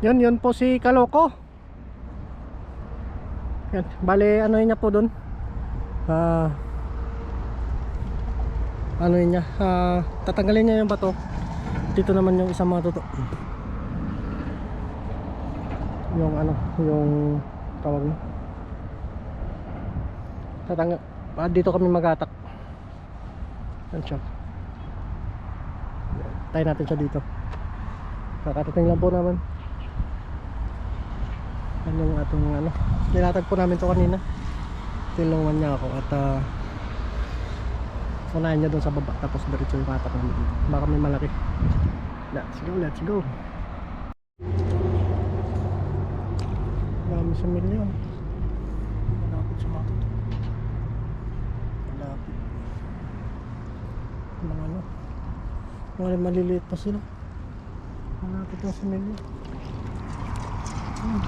Yun, yun po si Kaloko. Yan, bale ano yun niya po doon? Ah ano yun niya? Ah, tatanggalin niya yung bato. Dito naman yung isang mga toto. Yung ano, yung tawag mo. Tatanggal. Ah, dito kami magatak. Yan siya. Tayo natin siya dito. Kakatating lang po naman. Yan yung ating ano. Nilatag po namin to kanina. Tinulungan niya ako at ah unahin niya doon sa baba tapos diretso yung katak namin dito. Baka may malaki. Let's go, let's go. Dami sa milyon. Malapit sa mga toto. Malapit. Mga ano. Mga maliliit pa sila. Malapit na sa milyon. Hmm.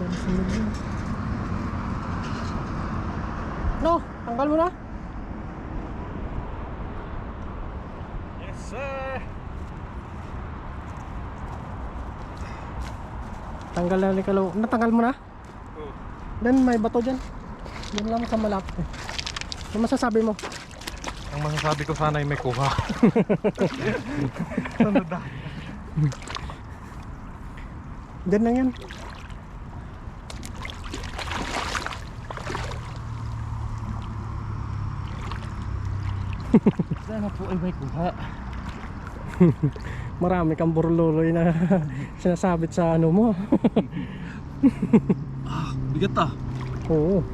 Dami. No, tanggal mo na. Yes, sir! Tanggal na ni Kalo. Natanggal mo na? Oh. Then may bato dyan. Yan lang sa malapit eh. Ano masasabi mo? Ang masasabi ko sana ay may kuha. ano dahil? Diyan lang yan. Sana po ay may kuha. Marami kang burluloy na sinasabit sa ano mo. Ah, bigat ah. Oo.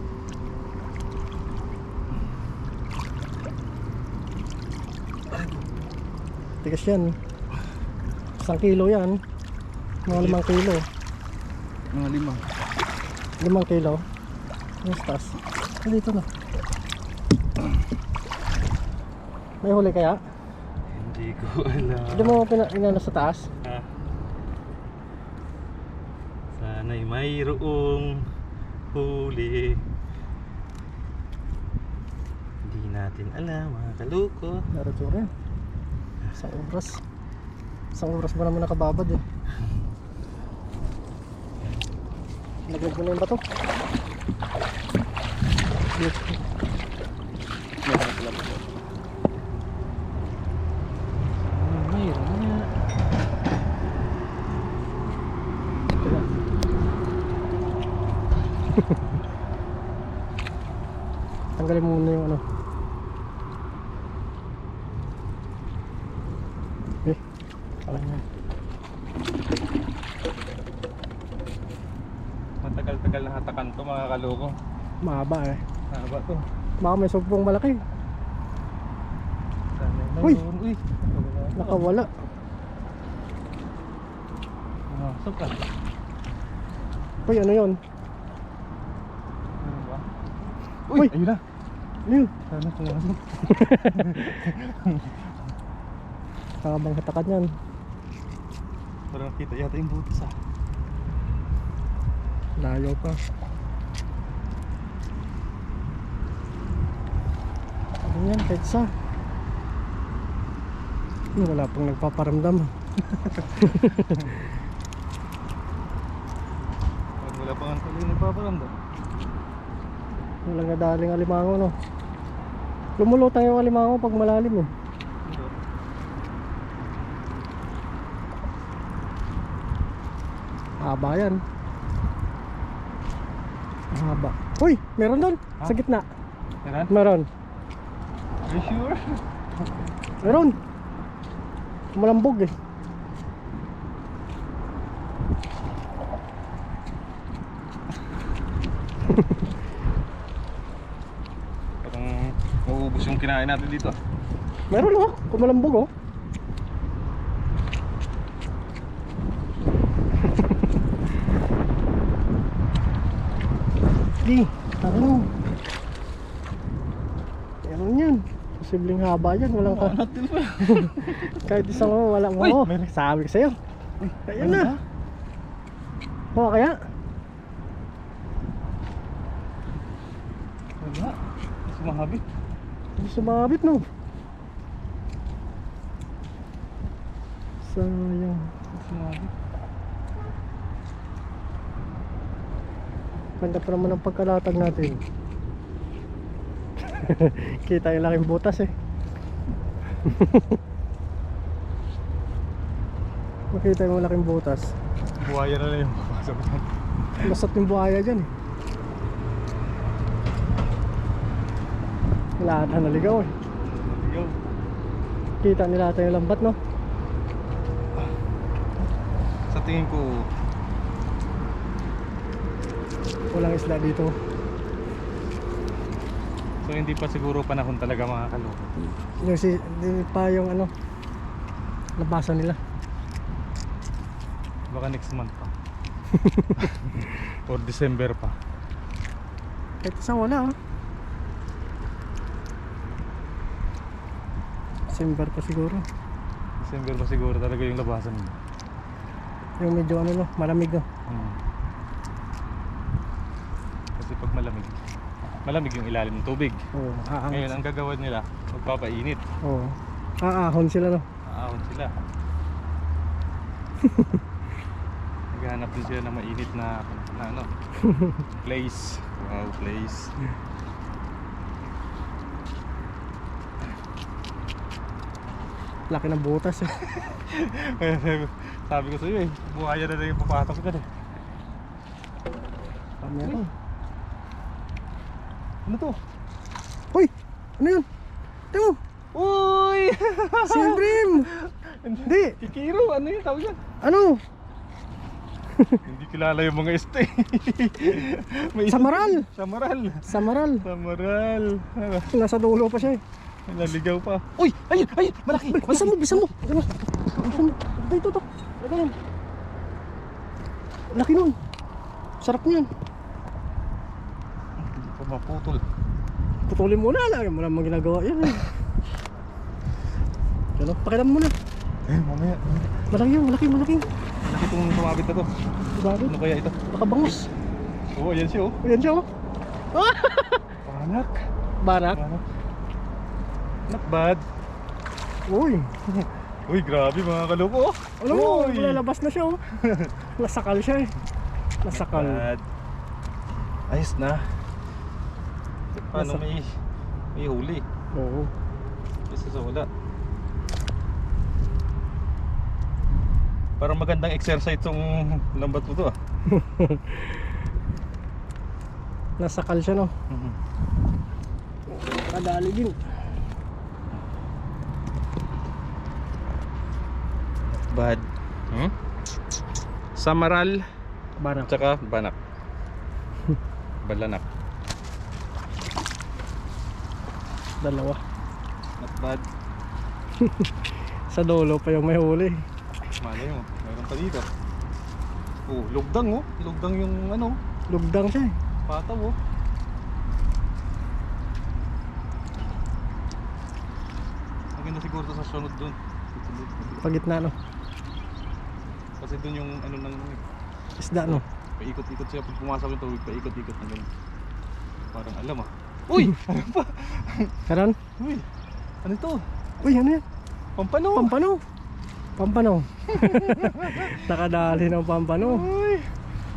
Tigas yan. Isang kilo yan. Mga limang kilo. Mga lima. Limang kilo. Taas. Ah, dito na. May huli kaya? Hindi ko alam. Hindi mo pina- inano sa taas? Ah. Sana'y mayroong huli. Hindi natin alam mga kaluko. Naradyo rin. Isang oras. Isang oras ba naman nakababad eh. Laglag mo na yung bato. Tanggalin mo muna yung ano. Eh, alam yan. Matagal-tagal na hatakan to mga kaluko. Mahaba eh. Haba to. Baka may sumpong malaki. Uy! Uy! Nakawala. Nakawala. Ka. Uy, ano yun? Meron ba? Uy! Ayun na! Ano yun? Sana pumasok. Kakabang hatakan yan. Parang nakita yata yung butas ah. Layo pa. Ano yan? Petsa. Wala pang nagpaparamdam. Wala pa nga tuloy nagpaparamdam. Walang nadaling alimango, no? Lumulutang yung alimango pag malalim, eh. Haba yan. Haba. Uy! Meron doon! Sa gitna. Meron? Meron. You sure? Meron. Malambog eh. Parang mauubos yung kinain natin dito. Meron oh. Kumalambog oh. haba yan, walang ka. Kahit isang mo, wala mo. Uy! Oh, may nagsabi ko sa'yo. Ayan ano na. Oo, kaya? Wala. Sumabit. Sumabit, no? Sayang. Sumabit. Ganda pa naman ang pagkalatag natin. Kita yung laking butas eh. Makita yung laking butas. Buhaya na lang yung papasok doon. Lasat yung buhaya dyan eh. Lahat na naligaw eh. Kita nila yung lambat no? Sa tingin ko, Walang isda dito. So hindi pa siguro panahon talaga mga kaloko. Yung si, di pa yung ano, nabasa nila. Baka next month pa. Or December pa. Kahit isa wala ah. December pa siguro. December pa siguro talaga yung labasan mo. Yung medyo ano no, malamig no. Hmm. Kasi pag malamig, malamig yung ilalim ng tubig. Oo, aahon. Ngayon, ang gagawin nila, magpapainit. Oo. Aahon sila no. Aahon sila. Naghahanap din sila ng mainit na, na ano, place. Wow, place. Laki ng butas eh. Sabi ko sa iyo eh, buhaya na lang yung papatok ka eh. Kami ako. Ano to? Hoy! Ano yun? Mo! Uy! Si Brim! Hindi! Kikiro, ano yung tawag yan? Ano? Hindi kilala yung mga este. May Samaral! Samaral. Samaral! Samaral. Nasa dulo pa siya eh. Naligaw pa. Uy! Ayun! Ayun! Malaki! Bisa mo! Bisa mo! Bisa mo! Bisa mo! Ito, ito, ito! Ito yan. Laki nun. Sarap niyan. Hindi pa maputol. Putulin mo na. Lagi mo naman ginagawa yan eh. Ano? Pakiram mo na. Eh, mamaya. Malaki yun. Malaki, malaki. Malaki itong sumabit na to. Bakit? Ano kaya ito? Baka bangus. Oo, yan siya oh. Ayan siya oh. Panak. Barak. Panak. Not bad. Uy. Uy, grabe mga kaloko. oh. Alam mo, Uy. lalabas na siya oh. Nasakal siya eh. Nasakal. Ayos na. Paano Nasa- may may huli? Oo. Isa sa wala. Parang magandang exercise tong lambat mo to ah. Nasakal siya no. Kadali din. Bad. Hmm? Samaral Barak. tsaka banak. Balanak. Dalawa. Not bad. Sa dulo pa yung may huli. Malay mo, mayroon pa dito. Oh, lugdang oh. Lugdang yung ano, Lugdang siya eh. pataw oh. Maganda siguro to sa sunod dun. Pagitna no. Kasi dun yung ano nang Isda no. paikot-ikot siya pag pumasok yung tubig, paikot-ikot na ganun. Parang alam ah. Uy! Ano pa? Karan? Uy! Ano to? Uy, ano yan? Pampano! Pampano. Pampano. Nakadali ng pampano. Uy!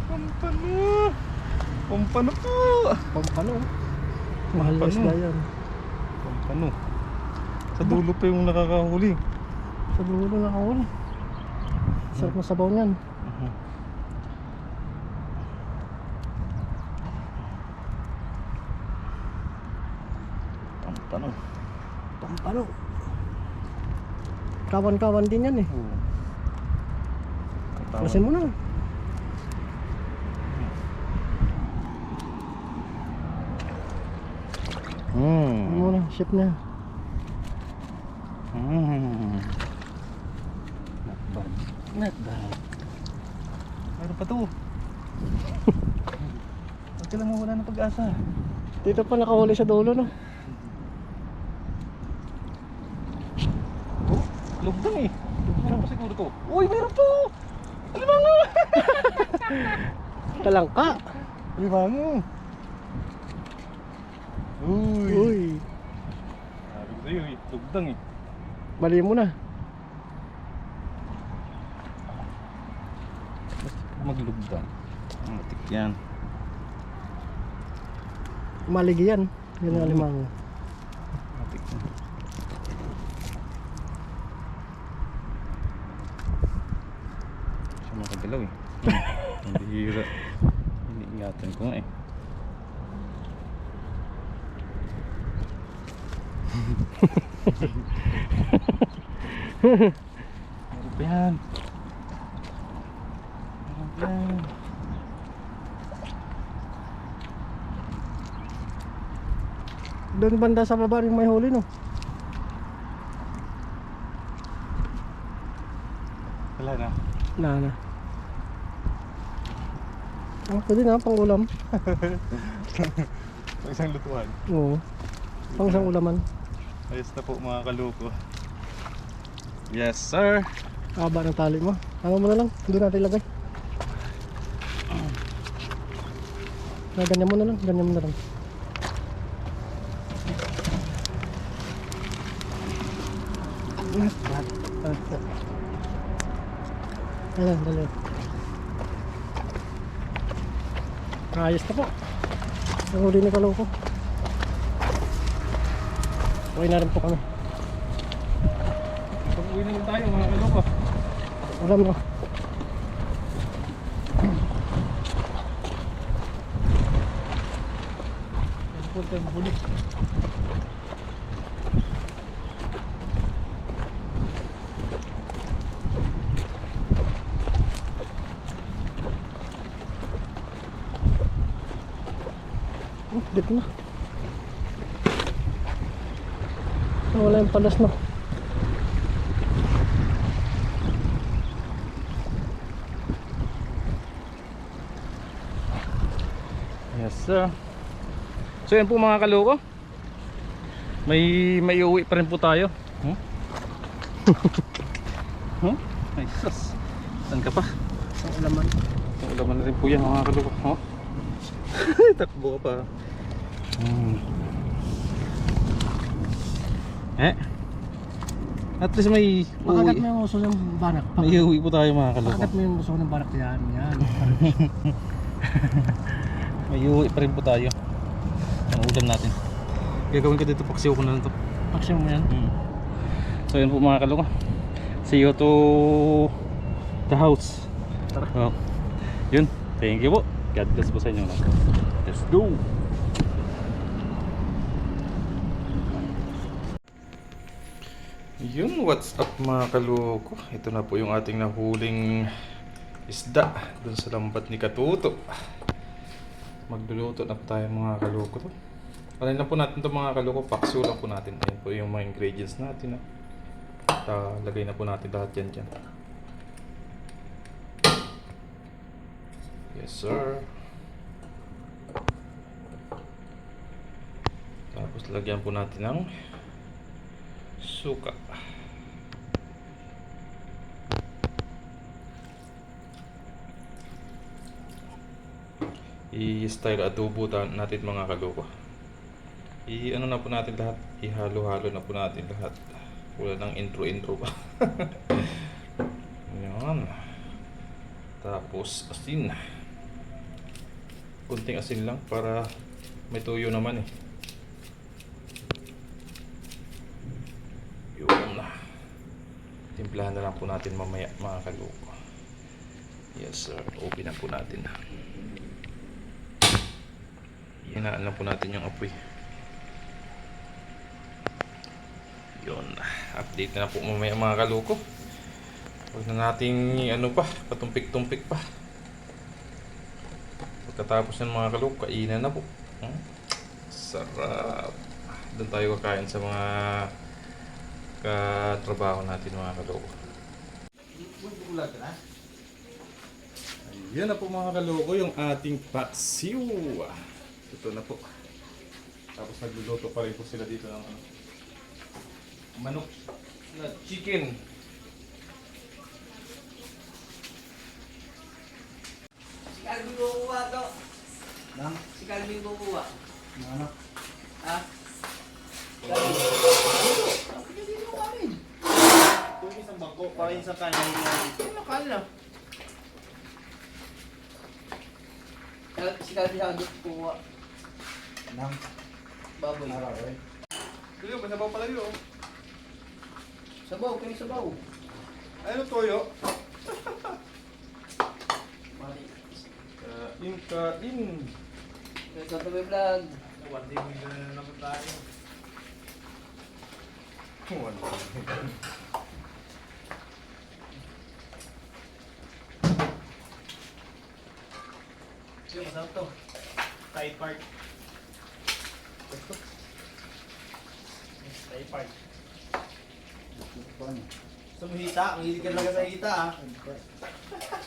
Pampano! Pampano po! Pampano. Mahal na isda yan. Pampano. Sa dulo pa yung nakakahuli. Sa dulo na kahuli. Sarap na sabaw niyan. Pampano. Pampano. Kawan-kawan din yan eh. Oo. Katawan. Mo na. Hmm. Ano mo na, ship na. Hmm. Not bad. Not bad. Meron pa to. Huwag ka lang mawala ng pag-asa. Dito pa nakahuli sa dulo no. Lugdang eh. Meron pa siguro to. Uy, meron po! Alimango! Talangka. Alimango! Uy! Uy. Sabi ko sa'yo eh, lugdang eh. Bali mo na. Maglugdang. Matik yan. Maligi yan. Yan ang alimango. Matik na. Siya makagalaw eh. Hmm, Ang bihira. Iniingatan ko nga eh. Meron pa yan. Meron pa yan. Doon banda sa baba rin may huli no. Wala na. Na na. Ah, pwede na, pang ulam. Pag isang lutuan. Oo. Pang isang ulaman. Ayos na po mga kaluko. Yes sir. Haba ng tali mo. Tama mo na lang. Doon natin ilagay. Na, ganyan mo na lang. Ganyan mo na lang. Ayan, dali. Ayos na po. Ang huli ni Kaloko. Uwi na rin po kami. Pag-uwi na lang tayo mga kaluko. Alam mo. Punta yung bulik. Oh, dito na. Ah, wala yung palas no. Yes sir. So yan po mga kaloko. May may uwi pa rin po tayo. Huh? huh? Ay sus. Saan ka pa? Ang alaman. Ang ulaman na rin po yan mga kaloko. Huh? Takbo ka pa. Hmm. Eh? At least may Pakagat uwi. mo yung uso ng barak. May uwi po tayo mga kaloko. Pakagat mo yung uso ng barak yan. Yan. May uwi pa rin po tayo. Ang ulam natin. Gagawin ko dito paksiw ko na lang to. Paksyon mo yan. Mm. So yun po mga kaloko. See you to the house. Tara. Oh. Yun. Thank you po. God bless po sa inyo. Let's go. Yun, what's up mga kaloko? Ito na po yung ating nahuling isda dun sa lambat ni Katuto. Magluluto na po tayo mga kaloko to. Ano lang po natin to mga kaloko, pakso lang po natin. Ayan po yung mga ingredients natin. ah. At ah, lagay na po natin lahat yan dyan. Yes sir. Tapos lagyan po natin ng suka. I-style adobo natin mga kaloko. I-ano na po natin lahat. Ihalo-halo na po natin lahat. Wala nang intro-intro pa. Yan. Tapos asin. Kunting asin lang para may tuyo naman eh. Yun na. Timplahan na lang po natin mamaya mga kaloko. Yes sir. Open na po natin. Hinaan lang po natin yung apoy. Yun. Update na, po mamaya mga kaloko. Huwag na nating ano pa, patumpik-tumpik pa. Pagkatapos ng mga kaloko, kainan na po. Hmm? Sarap. Doon tayo kakain sa mga katrabaho natin mga kaloko. Ayan na po mga kaloko yung ating paksiw. Ito na po. Tapos nagluluto pa rin po sila dito ng ano, manok na chicken. Si Calvin kukuha to. Lang. Si Calvin kukuha. Ano? Ha? Yung isang bangko, para yung isang kanin. Ano ka na? Si Calvin sa kukuha. Nang Baboy. araw eh. Tuyo, may sabaw pala yun. Sabaw, kayo sabaw. Ano toyo? Mali. Kain, kain. Kayo sa tabi vlog. Wala. Yung masarap to. Thai part. Thai part. Paano? Gusto mo hita? Ang hilig ka talaga sa hita ah. Siyempre.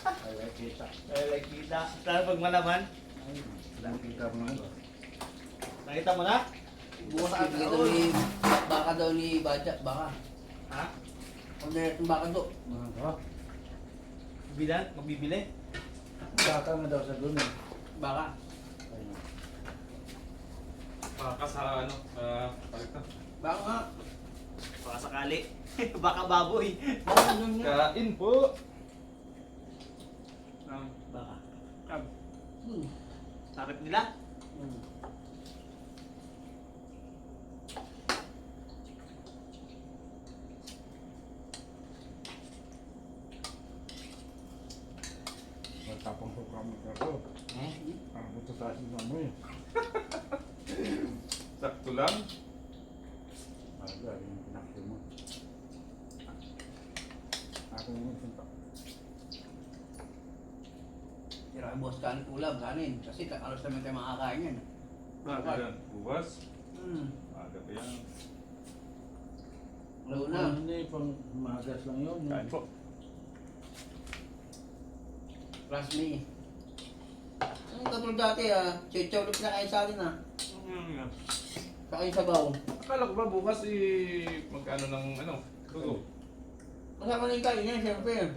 Ay, ay, kita. I like hita. Lalo pag malaman. Ay, nakita mo na ba? Nakita mo na? Bukas ako? daw ni baka daw ni Badja. Baka. Ha? Order ng baka do. Mga ka? Bilan? Magbibili? Baka nga daw sa doon eh. Baka. Ay, no. Baka sa ano, sa palito. Baka nga. Baka sakali. Baka baboy. Kain po. Baka. Hmm. Sarap nila. Hmm. Matapang ko kami ako. Hmm? Ang ito sa asin mo eh. Sakto lang. Aga, yung pinakyo mo. Ako yung suntok. Tira kay boss kanin ulam, kanin. Kasi kakalos naman tayo makakain yan. Bago yan. Buwas. Hmm. Aga pa yan. Lalo na. Hindi, pang magas lang yun. Kain po. Plus me. Ang katulad dati ah. Chichaw na kain sa atin ah. Mm. Saka yung sabaw. Akala ko ba bukas eh, magkano ng ano, dugo? Kasama na yung kain yan, eh.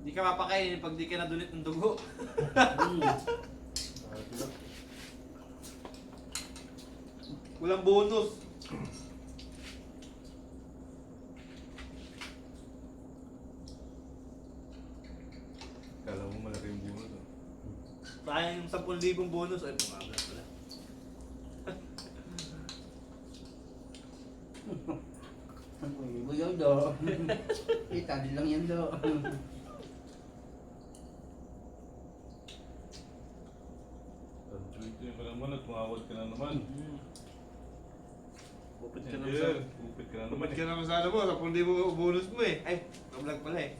Hindi ka mapakain pag di ka nadunit ng dugo. Hmm. Ah, sila. Walang bonus. Kala mo malaki yung bunod. oh. Sayang yung 10,000 bonus. Ay, bumabla pala. Uy, yun do. Kita din lang yan do. Ang tweet ka naman at tumawad ka na naman. Upit ka na Hindi, sa... upit ka na naman. Upit ka naman sa ano mo. 10,000 bonus mo eh. Ay, vlog pala eh.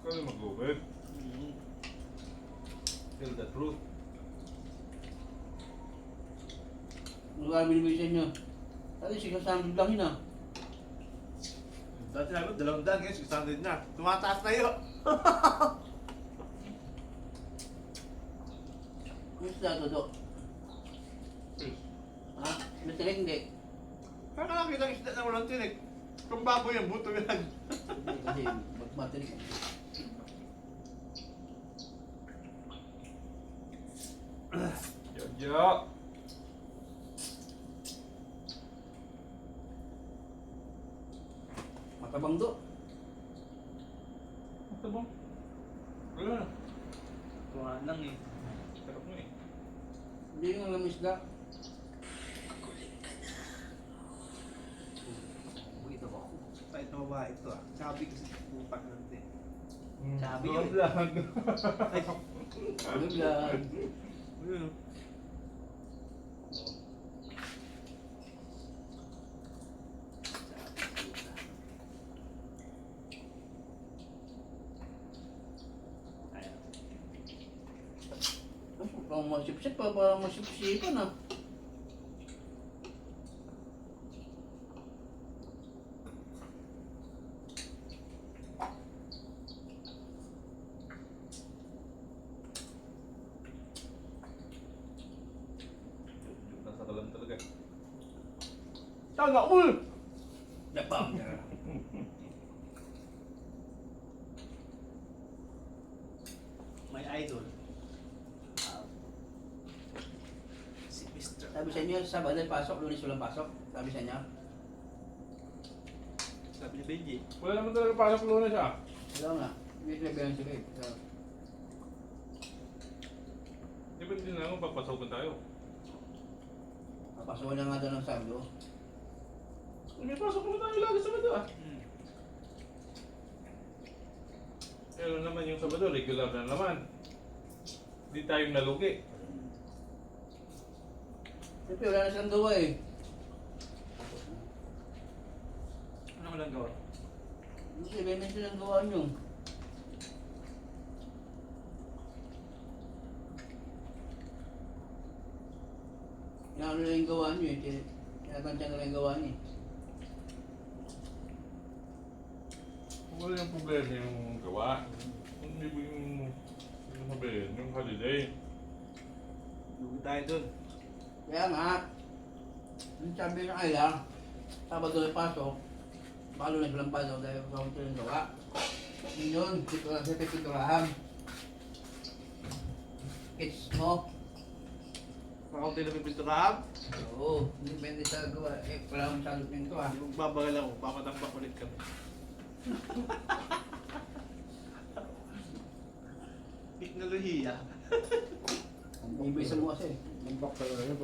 Na mag-upit. Tell the truth. Ano ka binibigay sa inyo? Dati sinasandod lang yun ah. Dati namin, dalawang daan ngayon, 600 na. Tumataas na yun. Ano sa do? Ha? Matirik hindi. Kaya ka nakita ng isda na walang tinik. Kung baboy yung buto yan. Hindi kasi mag matirik. Yo, yo. Matabang do. Ba? Wala na. Tuwa lang eh. Hindi yung alam isda. Ito ako. Kahit na babae ito ah. Sabi kasi putak natin. Sabi Ikaw yun. lang. Ay, Ano vlog? yun. Ayan. Parang masipsip pa, parang masipsipan ah. Nasa kalam talaga. Taga ul! Dapang. May idol. Ah, si Mr. Sabi sa inyo, Sabado pasok, lunes walang pasok. Sabi sa inyo. Sabi ni Benji. Wala naman talaga pasok lunes ah. Wala nga. May trabayan sila eh. Sa- Di ba din naman papasokan tayo? Papasukan na nga daw ng Sabado. May pasok naman tayo lagi sa Sabado ah. Hmm. Pero naman yung Sabado, regular na naman. Di tayong nalugi. Siyempre wala na silang gawa eh. Ano mo lang gawa? Hindi, may minsan ang gawa nyo. Inaano na yung gawa nyo eh. Tinatansya na yung gawa nyo eh. Wala yung problema yung gawa. Hindi ba yung, yung sabihin, yung holiday. Lugi tayo dun. Kaya nga, yung sabi ng Ayla, Sabado na pasok, baka lunes walang pasok dahil kung sila yung gawa. Yun dito lang sa pipiturahan. Kids mo. Makaunti na pipinturahan. Oo, depende sa gawa. Eh, wala akong salot nito ah. Magbabagal ako, papadambak ulit kami. Teknolohiya. Ang bisa mo kasi. Ang bakal na.